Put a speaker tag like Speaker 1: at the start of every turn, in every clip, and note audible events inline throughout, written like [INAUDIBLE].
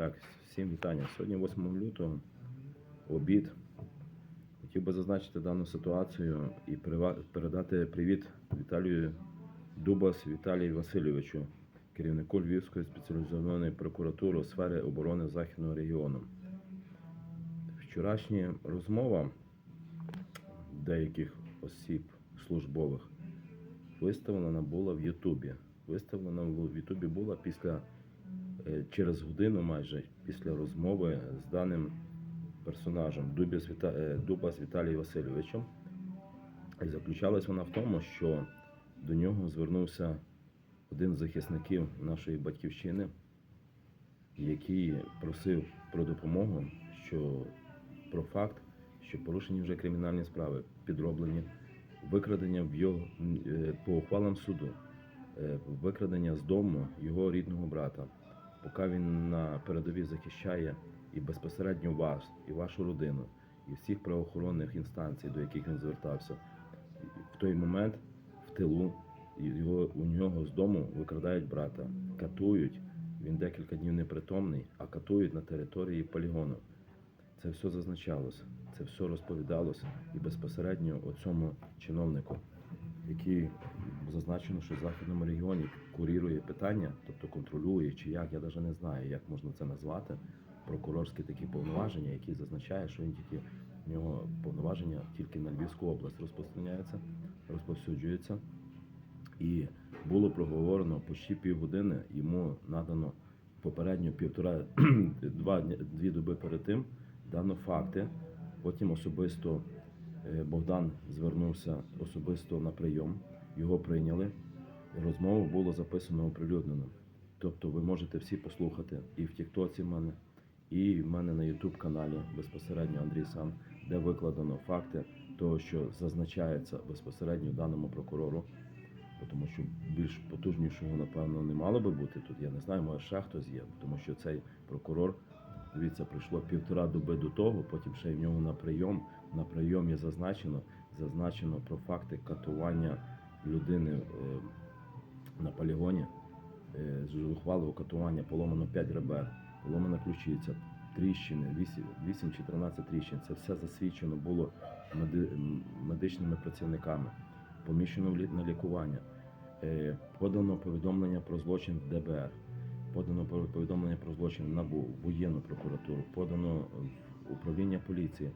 Speaker 1: Так, всім вітання. Сьогодні 8 лютого, обід. Хотів би зазначити дану ситуацію і передати привіт Віталію Дубас Віталію Васильовичу, керівнику Львівської спеціалізованої прокуратури у сфері оборони Західного регіону. Вчорашня розмова деяких осіб службових виставлена була в Ютубі. Виставлена в Ютубі була після через годину майже після розмови з даним персонажем Дубіс Віта... е, Дубас Віталієм Васильовичем. І заключалась вона в тому, що до нього звернувся один з захисників нашої батьківщини, який просив про допомогу, що про факт, що порушені вже кримінальні справи, підроблені, викрадення в його е, по ухвалам суду, е, викрадення з дому його рідного брата поки він на передовій захищає і безпосередньо вас, і вашу родину, і всіх правоохоронних інстанцій, до яких він звертався, в той момент в тилу його у нього з дому викрадають брата, катують. Він декілька днів непритомний, а катують на території полігону. Це все зазначалося, це все розповідалося і безпосередньо оцьому чиновнику, який зазначено, що в західному регіоні курірує питання, тобто контролює чи як, я навіть не знаю, як можна це назвати. Прокурорські такі повноваження, які зазначає, що він тільки в нього повноваження тільки на Львівську область розпространяється, розповсюджується. І було проговорено почти півгодини, йому надано попередньо півтора [CLEARS THROAT] два дві доби перед тим дано факти. Потім особисто Богдан звернувся особисто на прийом, його прийняли. Розмову було записано оприлюднено. Тобто ви можете всі послухати і в Тіктоці в мене, і в мене на Ютуб каналі безпосередньо Андрій Сан, де викладено факти того, що зазначається безпосередньо даному прокурору. Тому що більш потужнішого, напевно, не мало би бути тут. Я не знаю, може ще хтось є, тому що цей прокурор, дивіться, прийшло півтора доби до того, потім ще й в нього на прийом. На прийомі зазначено, зазначено про факти катування людини е, на полігоні, е, з катування поломано 5 ребер, поломана ключиця, тріщини, 8, 8 чи 13 тріщин. Це все засвідчено було медичними працівниками поміщено на лікування. Е, Подано повідомлення про злочин в ДБР, подано повідомлення про злочин в НАБУ, в воєнну прокуратуру, подано в управління поліції.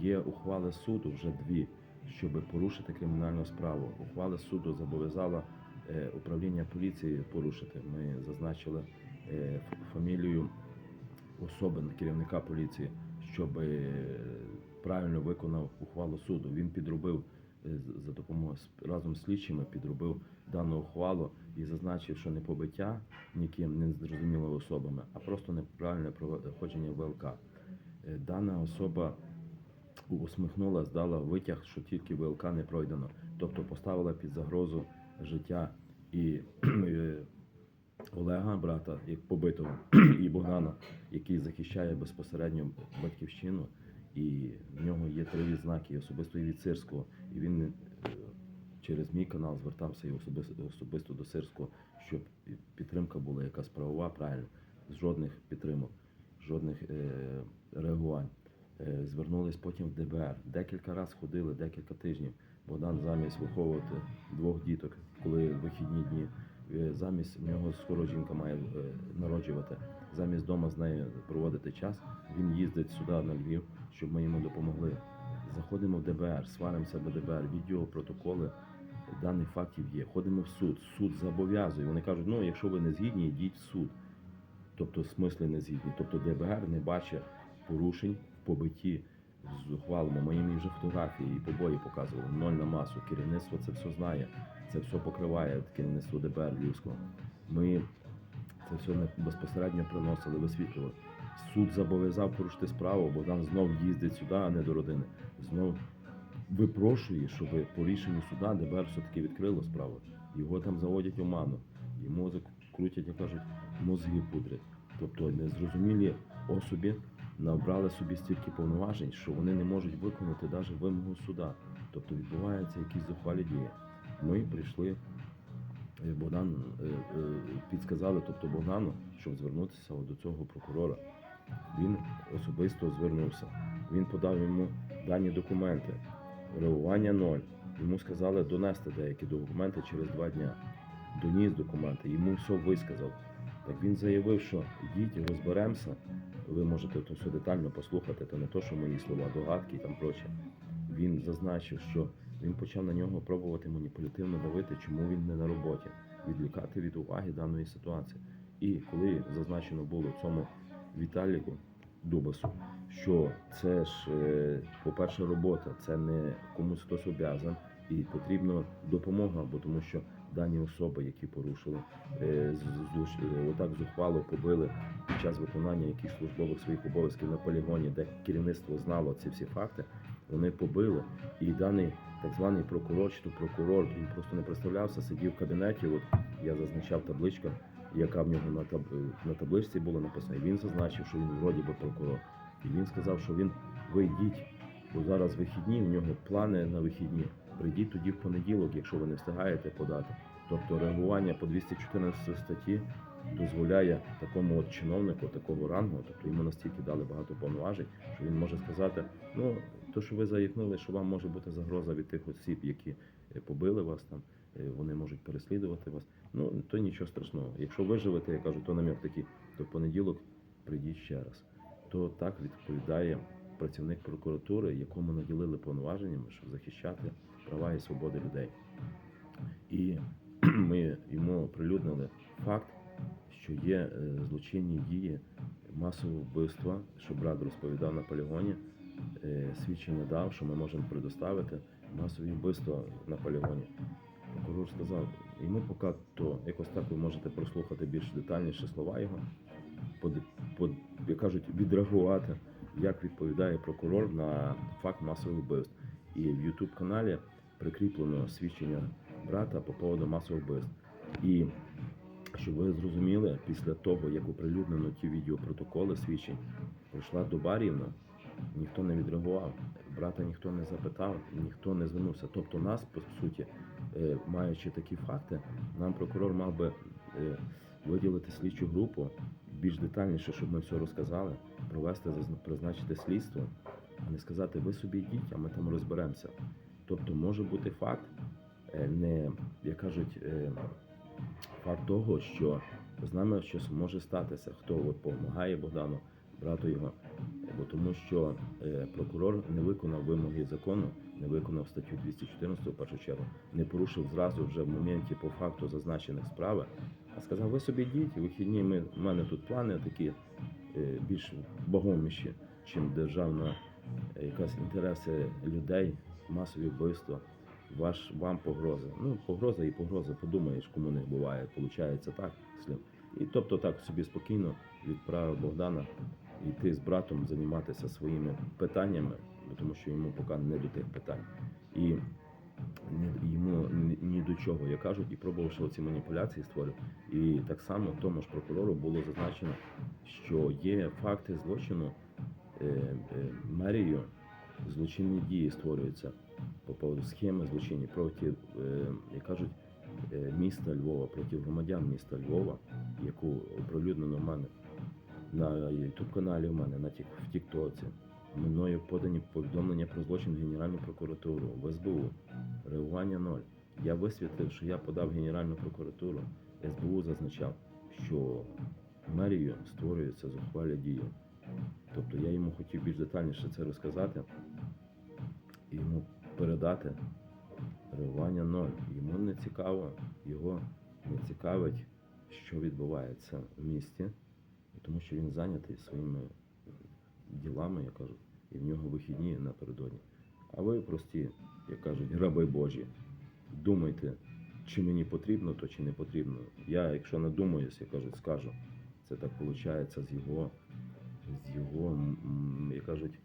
Speaker 1: Є ухвали суду вже дві, щоб порушити кримінальну справу. Ухвали суду зобов'язала е, управління поліції порушити. Ми зазначили е, фамілію особи керівника поліції, щоб е, правильно виконав ухвалу суду. Він підробив за допомогою разом з слідчими, підробив дану ухвалу і зазначив, що не побиття ніким не зрозумілими особами, а просто неправильне проходження ВЛК. Дана особа усміхнула, здала витяг, що тільки ВЛК не пройдено, тобто поставила під загрозу життя і [CLEARS THROAT] е, Олега, брата, як побитого, [CLEARS THROAT] і Богдана, який захищає безпосередньо батьківщину, і в нього є три відзнаки, особисто і від Сирського. І він е, через мій канал звертався і особисто, особисто до Сирського, щоб підтримка була якась правова, правильно, жодних підтримок, жодних е, реагувань. Е, Звернулись потім в ДБР. Декілька разів ходили, декілька тижнів. Богдан замість виховувати двох діток, коли вихідні дні. Е, Замість в нього скоро жінка має е, народжувати. Замість вдома з нею проводити час. Він їздить сюди на Львів, щоб ми йому допомогли. Заходимо в ДБР, сваримося до ДБР, відео, протоколи даних фактів є. Ходимо в суд. Суд зобов'язує. Вони кажуть, ну якщо ви не згідні, йдіть в суд. Тобто, в смислі не згідні. Тобто ДБР не бачить порушень в побитті з ухвалами. Ми їм вже фотографії і побої показували. Ноль на масу. Керівництво це все знає. Це все покриває керівництво ДБР Львівського. Ми це все безпосередньо приносили, висвітлювали. Суд зобов'язав порушити справу, Богдан знов їздить сюди, а не до родини. Знов випрошує, щоб по рішенню суда ДБР все-таки відкрило справу. Його там заводять у ману. Йому закрутять, як кажуть, мозги пудрять. Тобто незрозумілі особі набрали собі стільки повноважень, що вони не можуть виконати навіть вимогу суда. Тобто відбуваються якісь зухвалі дії. Ми прийшли е, Богдан е, е, підсказали, тобто Богдану, щоб звернутися до цього прокурора. Він особисто звернувся. Він подав йому дані документи. Реагування ноль. Йому сказали донести деякі документи через два дня. Доніс документи, йому все висказав. Так він заявив, що йдіть, розберемося. Ви можете то все детально послухати, то не то, що мої слова, догадки і там проче. Він зазначив, що він почав на нього пробувати маніпулятивно давити, чому він не на роботі, відлікати від уваги даної ситуації. І коли зазначено було цьому Віталіку Дубасу, що це ж, е, по-перше, робота, це не комусь хтось обязан, і потрібна допомога, бо тому що дані особи, які порушили, е, отак зухвало побили під час виконання якихось службових своїх обов'язків на полігоні, де керівництво знало ці всі факти, вони побили. І даний так званий прокурор, чи то прокурор, він просто не представлявся, сидів в кабінеті. От я зазначав табличка, яка в нього на, таб... на табличці була написана. І він зазначив, що він вроді би прокурор. І він сказав, що він ви йдіть, бо зараз вихідні, у нього плани на вихідні. Прийдіть тоді в понеділок, якщо ви не встигаєте подати. Тобто реагування по 214 статті дозволяє такому от чиновнику, такого рангу, тобто йому настільки дали багато повноважень, що він може сказати, ну то, що ви заїхнули, що вам може бути загроза від тих осіб, які е, побили вас там, е, вони можуть переслідувати вас. Ну то нічого страшного. Якщо виживете, я кажу, то намір такий, то в понеділок прийдіть ще раз. То так відповідає працівник прокуратури, якому наділили повноваженнями, щоб захищати права і свободи людей. І [CLEARS THROAT] ми йому оприлюднили факт, що є е, злочинні дії масового вбивства, що брат розповідав на полігоні. Е, Свідчення дав, що ми можемо предоставити масові вбивства на полігоні. Прокурор сказав, йому поки то якось так ви можете прослухати більш детальніше слова його, под, под, як кажуть, відреагувати, як відповідає прокурор на факт масових вбивств. І в YouTube каналі прикріплено свідчення брата по поводу масових вбивств. І щоб ви зрозуміли, після того, як оприлюднено ті відеопротоколи свідчень, пройшла доба рівно, ніхто не відреагував, брата ніхто не запитав, ніхто не звернувся. Тобто нас, по суті, е, маючи такі факти, нам прокурор мав би е, виділити слідчу групу більш детальніше, щоб ми все розказали, провести, призначити слідство, а не сказати, ви собі йдіть, а ми там розберемося. Тобто може бути факт, е, не, як кажуть, е, факт того, що з нами щось може статися, хто допомагає Богдану, брату його, бо тому що е, прокурор не виконав вимоги закону, не виконав статтю 214 в першу чергу, не порушив зразу вже в моменті по факту зазначених справи, а сказав, ви собі йдіть, вихідні, ми, в мене тут плани такі більш вагоміші, чим державна якась інтереси людей, масові вбивства. Ваш вам погроза. Ну, погроза і погроза, подумаєш, кому не буває. Получається так. І тобто так собі спокійно відправив Богдана йти з братом займатися своїми питаннями, тому що йому поки не до тих питань. І йому ні, до чого, як кажуть, і пробувавши ці маніпуляції створив. І так само тому ж прокурору було зазначено, що є факти злочину е, е, мерією, злочинні дії створюються по поводу схеми злочинні проти, е, як кажуть, е, міста Львова, проти громадян міста Львова, яку оприлюднено в мене на youtube каналі в мене на тік, в Тіктоці. Мною подані повідомлення про злочин в Генеральну прокуратуру, в СБУ. Реагування ноль. Я висвітлив, що я подав Генеральну прокуратуру. СБУ зазначав, що мерією створюються зухвалі дії. Тобто я йому хотів більш детальніше це розказати йому передати реагування ноль. Йому не цікаво, його не цікавить, що відбувається в місті, тому що він зайнятий своїми ділами, я кажу, і в нього вихідні напередодні. А ви прості, як кажуть, граби Божі, думайте, чи мені потрібно, то чи не потрібно. Я, якщо надумаюсь, я кажуть, скажу. Це так виходить з його, з його, як кажуть,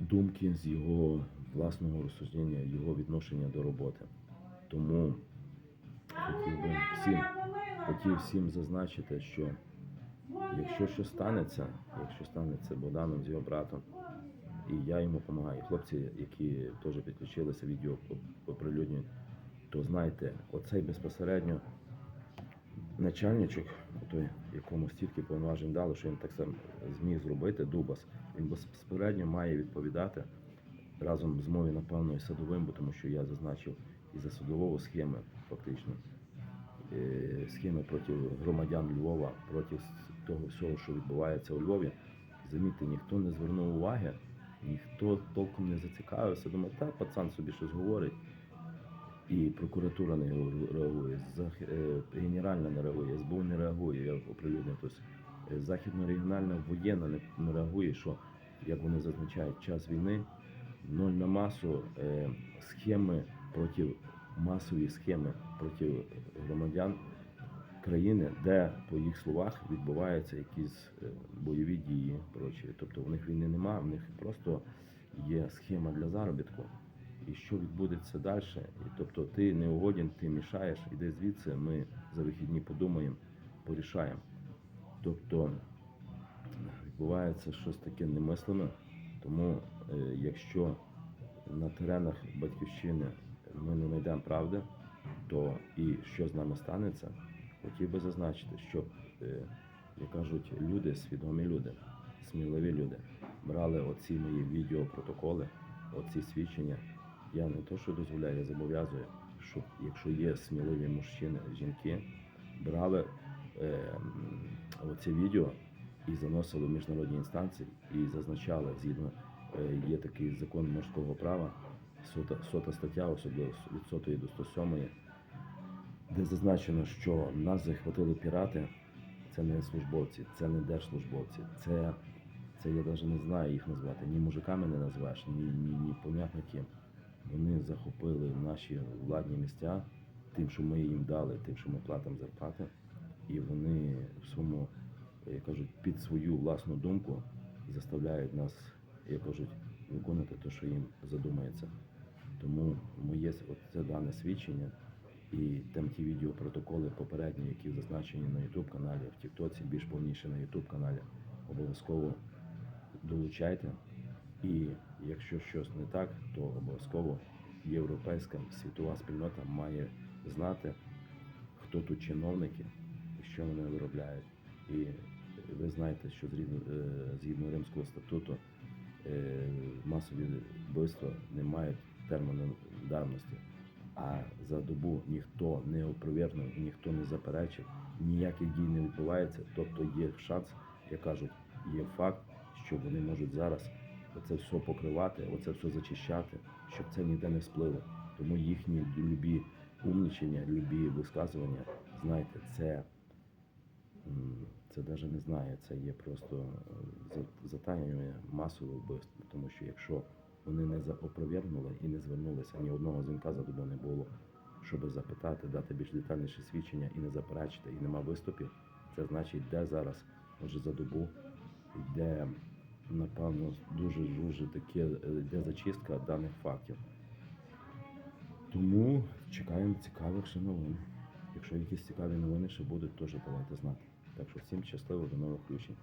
Speaker 1: думки, з його власного розсуждення, його відношення до роботи. Тому хотів би всім, хотів всім зазначити, що якщо щось станеться, якщо станеться Богданом з його братом, і я йому допомагаю, хлопці, які теж підключилися, відео оп- оприлюднюють, то знайте, оцей безпосередньо начальничок, той, якому стільки повноважень дали, що він так само зміг зробити, Дубас, він безпосередньо має відповідати разом з мовою, напевно, і садовим, бо тому що я зазначив і за судового схеми, фактично, е, схеми проти громадян Львова, проти того всього, що відбувається у Львові. Замітьте, ніхто не звернув уваги, ніхто толком не зацікавився. Думаю, так, пацан собі щось говорить. І прокуратура не реагує, е, генеральна не реагує, СБУ не реагує, я оприлюднив. Тобто е, західно-регіональна воєнна не реагує, що, як вони зазначають, час війни, ноль на масу, е, схеми проти масові схеми проти громадян країни, де, по їх словах, відбуваються якісь е, бойові дії. Прочі. Тобто у них війни немає, в них просто є схема для заробітку. І що відбудеться далі? І, тобто ти не угоден, ти мішаєш, іди звідси, ми за вихідні подумаємо, порішаємо. Тобто відбувається щось таке немислиме, тому якщо на теренах батьківщини ми не знайдемо правди, то і що з нами станеться, хотів би зазначити, щоб, е, як кажуть, люди, свідомі люди, сміливі люди, брали оці мої відеопротоколи, оці свідчення. Я не то, що дозволяю, я зобов'язую, щоб якщо є сміливі мужчини, жінки, брали е, оце відео і заносили в міжнародні інстанції і зазначали згідно е, є такий закон морського права, сота, сота стаття, особливо від сотої до 107, де зазначено, що нас захватили пірати. Це не службовці, це не держслужбовці, це, це я навіть не знаю їх назвати. Ні мужиками не назвеш, ні, ні, ні понятно. Вони захопили наші владні місця тим, що ми їм дали, тим, що ми платимо зарплати, і вони в своєму, як кажуть, під свою власну думку заставляють нас, як кажуть, виконувати те, що їм задумається. Тому моє це дане свідчення і там ті відеопротоколи попередні, які зазначені на YouTube каналі, в Тіктоці, більш повніше на YouTube каналі. Обов'язково долучайте. І якщо щось не так, то обов'язково європейська світова спільнота має знати, хто тут чиновники і що вони виробляють. І ви знаєте, що е, згідно Римського статуту масові вбивства не мають терміну давності. А за добу ніхто не опровергнув, ніхто не заперечив, ніяких дій не відбувається. Тобто є шанс, як кажуть, є факт, що вони можуть зараз оце все покривати, оце все зачищати, щоб це ніде не сплило. Тому їхні любі умнічення, любі висказування, знаєте, це, це навіть не знаю, це є просто е, за- затаєння масового вбивства. Тому що якщо вони не заопровергнули і не звернулися, ні одного дзвінка за добу не було, щоб запитати, дати більш детальніше свідчення і не заперечити, і нема виступів, це значить, де зараз, може за добу йде, напевно, дуже дуже таке, е, йде зачистка даних фактів. Тому чекаємо цікавих ще новин. Якщо якісь цікаві новини ще будуть, теж давайте знати. Так що всім щасливо, до нових включень.